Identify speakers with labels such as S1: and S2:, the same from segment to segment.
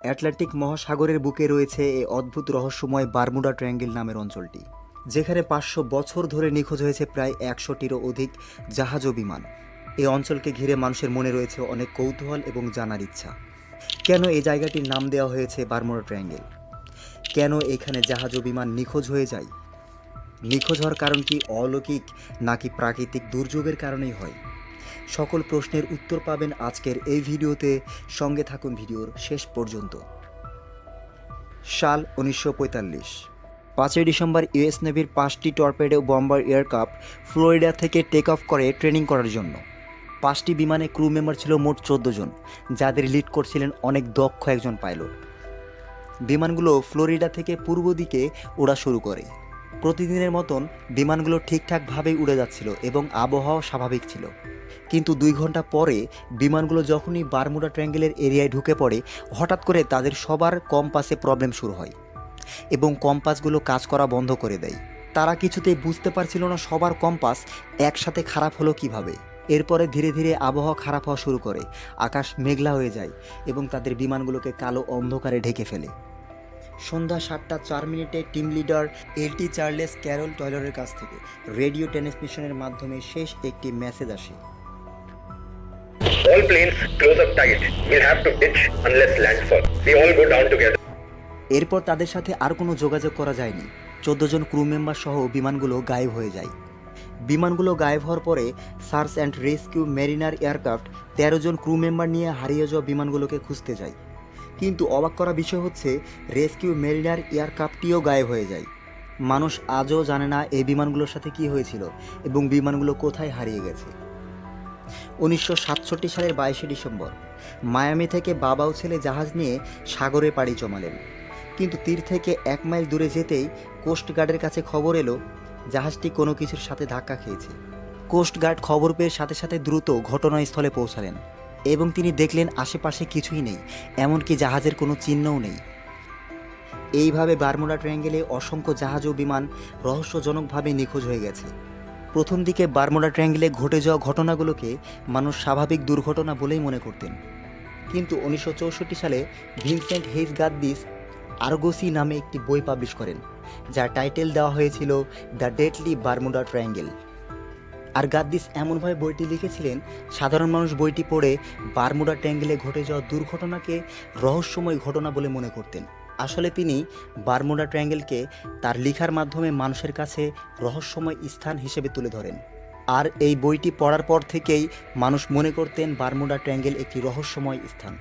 S1: Atlantic মহাসাগরের বুকে রয়েছে এই অদ্ভুত রহস্যময় বারমুডা ট্রায়াঙ্গেল নামের অঞ্চলটি, যেখানে পাঁচশো বছর ধরে নিখোঁজ হয়েছে প্রায় একশোটিরও অধিক জাহাজ ও বিমান। এই অঞ্চলকে ঘিরে মানুষের মনে রয়েছে অনেক কৌতূহল এবং জানার ইচ্ছা। কেন এই জায়গাটির নাম দেওয়া হয়েছে বারমুডা ট্রায়াঙ্গেল? কেন এখানে জাহাজ ও বিমান নিখোঁজ হয়ে যায়? নিখোঁজ হওয়ার কারণ কি অলৌকিক নাকি প্রাকৃতিক দুর্যোগের কারণেই হয়? সকল প্রশ্নের উত্তর পাবেন আজকের এই ভিডিওতে। সঙ্গে থাকুন ভিডিওর শেষ পর্যন্ত। সাল উনিশশো পাঁচই ডিসেম্বর ইউএস নেভির পাঁচটি টর্পেডো বম্বার এয়ারক্রাফট ফ্লোরিডা থেকে টেক অফ করে ট্রেনিং করার জন্য। পাঁচটি বিমানে ক্রু মেম্বার ছিল মোট চোদ্দ জন, যাদের লিড করছিলেন অনেক দক্ষ একজন পাইলট। বিমানগুলো ফ্লোরিডা থেকে পূর্ব দিকে ওড়া শুরু করে। প্রতিদিনের মতন বিমানগুলো ঠিকঠাকভাবেই উড়ে যাচ্ছিল এবং আবহাওয়া স্বাভাবিক ছিল। কিন্তু দুই ঘণ্টা পরে বিমানগুলো যখনই বারমুডা ট্র্যাঙ্গেলের এরিয়ায় ঢুকে পড়ে, হঠাৎ করে তাদের সবার কম্পাসে প্রবলেম শুরু হয় এবং কম্পাসগুলো কাজ করা বন্ধ করে দেয়। তারা কিছুতেই বুঝতে পারছিল না সবার কম্পাস একসাথে খারাপ হলো কীভাবে। এরপরে ধীরে ধীরে আবহাওয়া খারাপ হওয়া শুরু করে, আকাশ মেঘলা হয়ে যায় এবং তাদের বিমানগুলোকে কালো অন্ধকারে ঢেকে ফেলে। সন্ধ্যা সাতটা চার মিনিটে team leader LT Charles Carroll টয়লরের কাছ থেকে রেডিও ট্রান্সমিশনের মাধ্যমে শেষ একটি মেসেজ আসে।
S2: All planes close up tight. We'll have to ditch unless landfall. We all go down together.
S1: এরপর তাদের সাথে আর কোনো যোগাযোগ করা যায়নি চোদ্দ জন ক্রু মেম্বার সহ বিমানগুলো গায়েব হয়ে যায় বিমানগুলো গায়েব হওয়ার পরে search and rescue Mariner aircraft তেরো জন ক্রু মেম্বার নিয়ে হারিয়ে যাওয়া বিমানগুলোকে খুঁজতে যায় কিন্তু অবাক করা বিষয় হচ্ছে, রেস্কিউ মেরিনার এয়ারক্রাফটটিও গায়েব হয়ে যায় মানুষ আজও জানে না এই বিমানগুলোর সাথে কি হয়েছিল এবং বিমানগুলো কোথায় হারিয়ে গেছে উনিশশো সাতষট্টি সালের বাইশে ডিসেম্বর। মায়ামি থেকে বাবা ও ছেলে জাহাজ নিয়ে সাগরে পাড়ি জমালেন। কিন্তু তীর থেকে এক মাইল দূরে যেতেই কোস্টগার্ডের কাছে খবর এলো, জাহাজটি কোনো কিছুর সাথে ধাক্কা খেয়েছে। কোস্টগার্ড খবর পেয়ে সাথে সাথে দ্রুত ঘটনাস্থলে পৌঁছালেন এবং তিনি দেখলেন আশেপাশে কিছুই নেই, এমনকি জাহাজের কোনো চিহ্নও নেই। এইভাবে বারমুডা ট্রায়াঙ্গেলে অসংখ্য জাহাজ ও বিমান রহস্যজনকভাবে নিখোঁজ হয়ে গেছে। প্রথম দিকে বারমুডা ট্রায়াঙ্গেলে ঘটে যাওয়া ঘটনাগুলোকে মানুষ স্বাভাবিক দুর্ঘটনা বলেই মনে করতেন। কিন্তু উনিশশো চৌষট্টি সালে ভিনসেন্ট হেইজ গাদ্দিস আর্গোসি নামে একটি বই পাবলিশ করেন, যার টাইটেল দেওয়া হয়েছিল দ্য ডেটলি বারমুডা ট্রায়াঙ্গেল। আর গাদ্দিস এমনভাবে বইটি লিখেছিলেন, সাধারণ মানুষ বইটি পড়ে বারমুডা ট্রায়াঙ্গেলে ঘটে যাওয়া দুর্ঘটনাকে রহস্যময় ঘটনা বলে মনে করতেন। আসলে তিনি বারমুডা ট্রায়াঙ্গেলকে তার লেখার মাধ্যমে মানুষের কাছে রহস্যময় স্থান হিসেবে তুলে ধরেন। আর এই বইটি পড়ার পর থেকেই মানুষ মনে করতেন বারমুডা ট্রায়াঙ্গেল একটি রহস্যময় স্থান।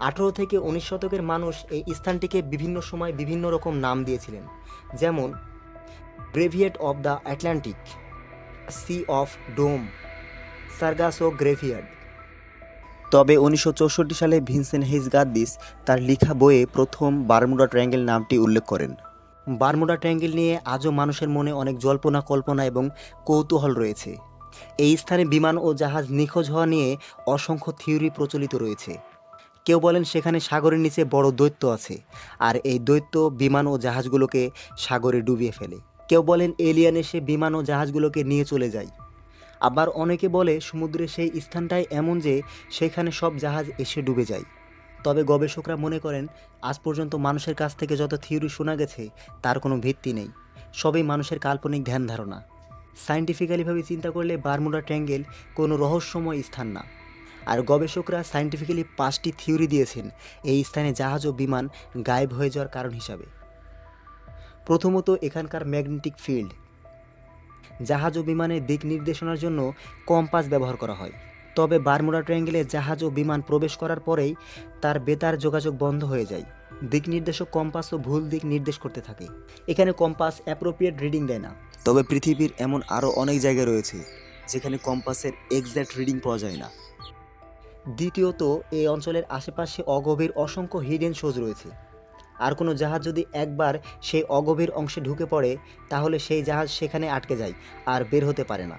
S1: আঠেরো থেকে উনিশ শতকের মানুষ এই স্থানটিকে বিভিন্ন সময় বিভিন্ন রকম নাম দিয়েছিলেন। যেমন, graveyard of the Atlantic sea of doom, Sargasso graveyard. তবে উনিশশো চৌষট্টি সালে ভিনসেন্ট হেইস গাদ্দিস তার লিখা বইয়ে প্রথম বারমুডা ট্রায়াঙ্গেল নামটি উল্লেখ করেন। বারমুডা ট্রায়াঙ্গেল নিয়ে আজও মানুষের মনে অনেক জল্পনা, কল্পনা এবং কৌতূহল রয়েছে। এই স্থানে বিমান ও জাহাজ নিখোঁজ হওয়া নিয়ে অসংখ্য থিওরি প্রচলিত রয়েছে। কেউ বলেন সেখানে সাগরের নিচে বড় দৈত্য আছে, আর এই দৈত্য বিমান ও জাহাজগুলোকে সাগরে ডুবিয়ে ফেলে। কেউ বলেন এলিয়ান এসে বিমান ও জাহাজগুলোকে নিয়ে চলে যায়। আবার অনেকে বলে সমুদ্রের সেই স্থানটাই এমন যে সেখানে সব জাহাজ এসে ডুবে যায়। তবে গবেষকরা মনে করেন, আজ পর্যন্ত মানুষের কাছ থেকে যত থিওরি শোনা গেছে, তার কোনো ভিত্তি নেই। সবই মানুষের কাল্পনিক ধ্যান ধারণা। সাইন্টিফিক্যালিভাবে চিন্তা করলে বারমুডা ট্যাঙ্গেল কোনো রহস্যময় স্থান না। আর গবেষকরা সাইন্টিফিক্যালি পাঁচটি থিওরি দিয়েছেন, এই স্থানে জাহাজ ও বিমান গায়েব হয়ে যাওয়ার কারণ হিসাবে। প্রথমত এখানকার ম্যাগনেটিক ফিল্ড জাহাজ ও বিমানের দিক নির্দেশনার জন্য কম্পাস ব্যবহার করা হয়। তবে বারমুডা ট্রায়াঙ্গেলে জাহাজ ও বিমান প্রবেশ করার পরেই তার বেতার যোগাযোগ বন্ধ হয়ে যায়। দিক নির্দেশক কম্পাসও ভুল দিক নির্দেশ করতে থাকে। এখানে কম্পাস অ্যাপ্রোপ্রিয়েট রিডিং দেয় না। তবে পৃথিবীর এমন আরও অনেক জায়গা রয়েছে, যেখানে কম্পাসের এক্স্যাক্ট রিডিং পাওয়া যায় না। দ্বিতীয়ত এই অঞ্চলের আশেপাশে অগভীর অসংখ্য হিডেন শোজ রয়েছে। আর কোনো জাহাজ যদি একবার সেই অগভীর অংশে ঢুকে পড়ে, তাহলে সেই জাহাজ সেখানে আটকে যায় আর বের হতে পারে না।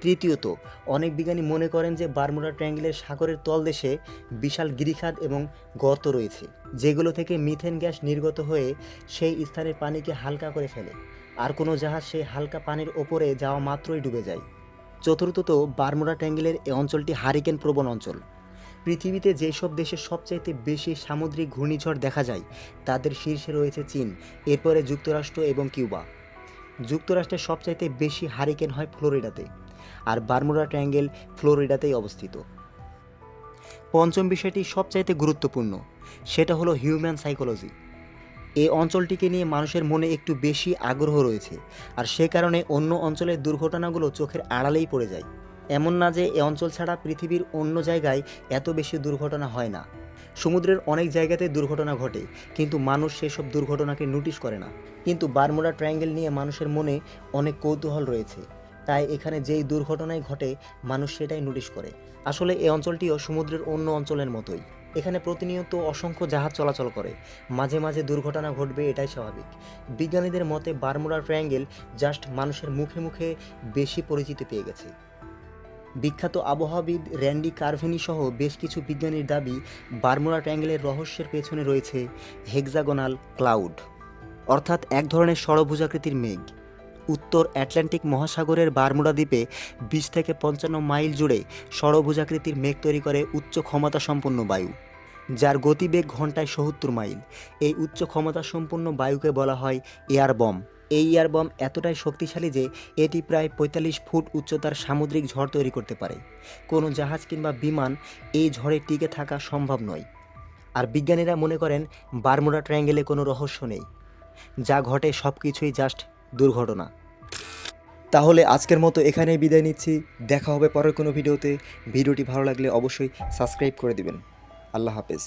S1: তৃতীয়ত, অনেক বিজ্ঞানী মনে করেন যে বারমুডা ট্রায়াঙ্গেলের সাগরের তলদেশে বিশাল গিরিখাত এবং গর্ত রয়েছে, যেগুলো থেকে মিথেন গ্যাস নির্গত হয়ে সেই স্থানের পানিকে হালকা করে ফেলে, আর কোনো জাহাজ সেই হালকা পানির ওপরে যাওয়া মাত্রই ডুবে যায়। চতুর্থত, বারমুডা ট্যাঙ্গেলের এই অঞ্চলটি হারিকেন প্রবণ অঞ্চল। পৃথিবীতে যেসব দেশে সবচাইতে বেশি সামুদ্রিক ঘূর্ণিঝড় দেখা যায়, তাদের শীর্ষে রয়েছে চীন, এরপরে যুক্তরাষ্ট্র এবং কিউবা। যুক্তরাষ্ট্রের সবচাইতে বেশি হারিকেন হয় ফ্লোরিডাতে, আর বারমুডা ট্রায়াঙ্গেল ফ্লোরিডাতেই অবস্থিত। পঞ্চম বিষয়টি সবচাইতে গুরুত্বপূর্ণ, সেটা হলো হিউম্যান সাইকোলজি। এই অঞ্চলটিকে নিয়ে মানুষের মনে একটু বেশি আগ্রহ রয়েছে, আর সে কারণে অন্য অঞ্চলের দুর্ঘটনাগুলো চোখের আড়ালেই পড়ে যায়। এমন না যে এ অঞ্চল ছাড়া পৃথিবীর অন্য জায়গায় এত বেশি দুর্ঘটনা হয় না। সমুদ্রের অনেক জায়গাতে দুর্ঘটনা ঘটে, কিন্তু মানুষ সেসব দুর্ঘটনাকে নোটিশ করে না। কিন্তু বারমুডা ট্রায়াঙ্গেল নিয়ে মানুষের মনে অনেক কৌতূহল রয়েছে। তাই এখানে যেই দুর্ঘটনাই ঘটে, মানুষ সেটাই নোটিশ করে। আসলে এই অঞ্চলটিও সমুদ্রের অন্য অঞ্চলের মতোই। এখানে প্রতিনিয়ত অসংখ্য জাহাজ চলাচল করে। মাঝে মাঝে দুর্ঘটনা ঘটবে এটাই স্বাভাবিক। বিজ্ঞানীদের মতে বারমুডা ট্রায়াঙ্গেল জাস্ট মানুষের মুখে মুখে বেশি পরিচিতি পেয়ে গেছে। বিখ্যাত আবহাওয়াবিদ র্যান্ডি কার্ভেনি সহ বেশ কিছু বিজ্ঞানীর দাবি বারমুডা ট্যাঙ্গেলের রহস্যের পেছনে রয়েছে হেক্সাগোনাল ক্লাউড। অর্থাৎ এক ধরনের ষড়ভুজাকৃতির মেঘ। উত্তর আটলান্টিক মহাসাগরের বারমুডা দ্বীপে বিশ থেকে পঞ্চান্ন মাইল জুড়ে ষড়ভুজাকৃতির মেঘ তৈরি করে উচ্চ ক্ষমতা সম্পন্ন বায়ু, যার গতিবেগ ঘন্টায় সত্তর মাইল। এই উচ্চ ক্ষমতা সম্পন্ন বায়ুকে বলা হয় এয়ার বম এই এয়ার বম এতটাই শক্তিশালী যে এটি প্রায় পঁয়তাল্লিশ ফুট উচ্চতার সামুদ্রিক ঝড় তৈরি করতে পারে। কোনো জাহাজ কিংবা বিমান এই ঝড়ে টিকে থাকা সম্ভব নয়। আর বিজ্ঞানীরা মনে করেন বারমুডা ট্রায়াঙ্গেলে কোনো রহস্য নেই। যা ঘটে সব কিছুই জাস্ট দুর্ঘটনা। তাহলে আজকের মতো এখানেই বিদায় নিচ্ছি। দেখা হবে পরের কোনো ভিডিওতে। ভিডিওটি ভালো লাগলে অবশ্যই সাবস্ক্রাইব করে দিবেন। আল্লাহ হাফেজ।